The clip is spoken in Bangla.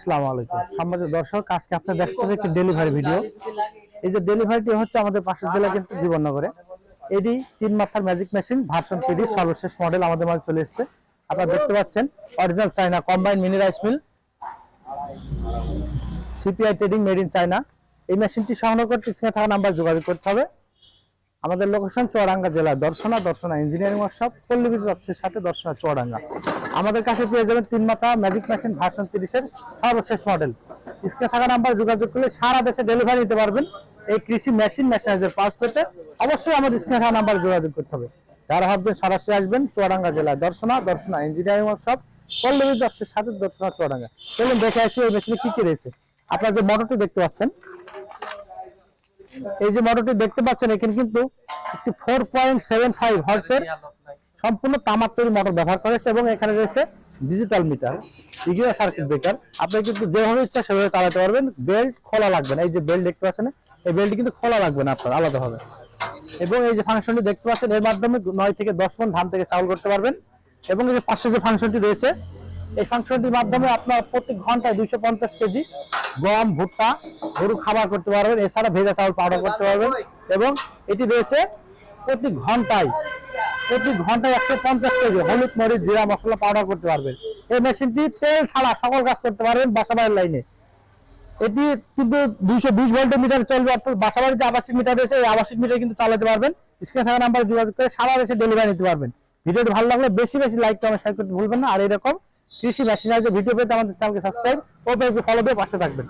আসসালামু আলাইকুম। সম্মানিত দর্শক, আজকে আপনার দেখছেন একটি ডেলিভারি ভিডিও এই যে ডেলিভারিটি হচ্ছে আমাদের পাশের জেলা কিন্তু জীবননগরে। এটি তিন মাথার ম্যাজিক মেশিন ভার্সন থ্রি সর্বশেষ মডেল আমাদের মাঝে চলে এসেছে। আপনারা দেখতে পাচ্ছেন original China combine mini rice mill CPI trading made in China এই মেশিনটি সংগ্রহ করতে স্ক্রিনে থাকা নাম্বার যোগাযোগ করতে হবে। আমাদের লোকেশন চুয়াডাঙ্গা জেলা, দর্শনা দর্শনা ইঞ্জিনিয়ারিং ওয়ার্কশপ পল্লী বিদ্যুৎ অফিসের সাথে দর্শনা চুয়াডাঙ্গা। আমাদের কাছে পেয়ে যাবেন তিন মাথা ম্যাজিক মেশিন ভার্সন তিরিশের সর্বশেষ মডেল স্ক্রিনে থাকা নাম্বার যোগাযোগ করলে সারা দেশে ডেলিভারি দিতে পারবেন এই কৃষি মেশিন মেশিনাইজের পার্স পেতে। অবশ্যই আমাদের স্ক্রিনে থাকা নাম্বার যোগাযোগ করতে হবে। যারা ভাববেন সরাসরি আসবেন চুয়াডাঙ্গা জেলায় দর্শনা দর্শনা ইঞ্জিনিয়ারিং ওয়ার্কশপ পল্লী বিদ্যুৎ অফিসের সাথে দর্শনা চুয়াডাঙ্গা। চলুন দেখে আসি এই মেশিনে কি কি রয়েছে। আপনারা যে মোটরটি দেখতে পাচ্ছেন এই যে মোটরটি দেখতে পাচ্ছেন, এখানে কিন্তু একটি ফোর পয়েন্ট সেভেন ফাইভ হর্সের সম্পূর্ণ তামাক তৈরি মোটর ব্যবহার করেছে এবং এখানে রয়েছে digital meter digital circuit breaker আপনি কিন্তু যেভাবে ইচ্ছা সেভাবে চালাতে পারবেন। বেল্ট খোলা লাগবে না। এই যে বেল্ট দেখতে পাচ্ছেন, এই বেল্ট কিন্তু খোলা লাগবে না আপনার, আলাদাভাবে। এবং এই যে ফাংশনটি দেখতে পাচ্ছেন, এর মাধ্যমে নয় থেকে দশ মন ধান থেকে চাউল করতে পারবেন। এবং এই যে পাশে যে ফাংশনটি রয়েছে এই ফাংশনটির মাধ্যমে আপনার প্রতি ঘন্টায় দুইশো পঞ্চাশ কেজি গম, ভুট্টা গরু খাবার করতে পারবেন। এছাড়া ভেজা চাউল পাউডার করতে পারবেন। এবং এটি রয়েছে প্রতি ঘন্টায় প্রতি ঘন্টায় একশো পঞ্চাশ কেজি হলুদ, মরিচ, জিরা, মশলা পাউডার করতে পারবেন। এই মেশিনটি তেল ছাড়া সকল কাজ করতে পারবেন বাসাবাড়ির লাইনে। এটি কিন্তু দুইশো বিশ ভোল্টের মিটার চলবে, অর্থাৎ বাসাবাড়ির যে আবাসিক মিটার রয়েছে, এই আবাসিক মিটার কিন্তু চালাতে পারবেন। স্ক্রিনে থাকা নাম্বার যোগাযোগ করে সারা দেশে ডেলিভারি নিতে পারবেন। ভিডিওটি ভালো লাগলে বেশি বেশি লাইক কমেন্ট শেয়ার করতে ভুলবেন না। আর এরকম কৃষি মেশিনারি ভিডিও পেতে আমাদের চ্যানেলকে সাবস্ক্রাইব ও পেজে ফলো দিয়ে পাশে থাকবেন।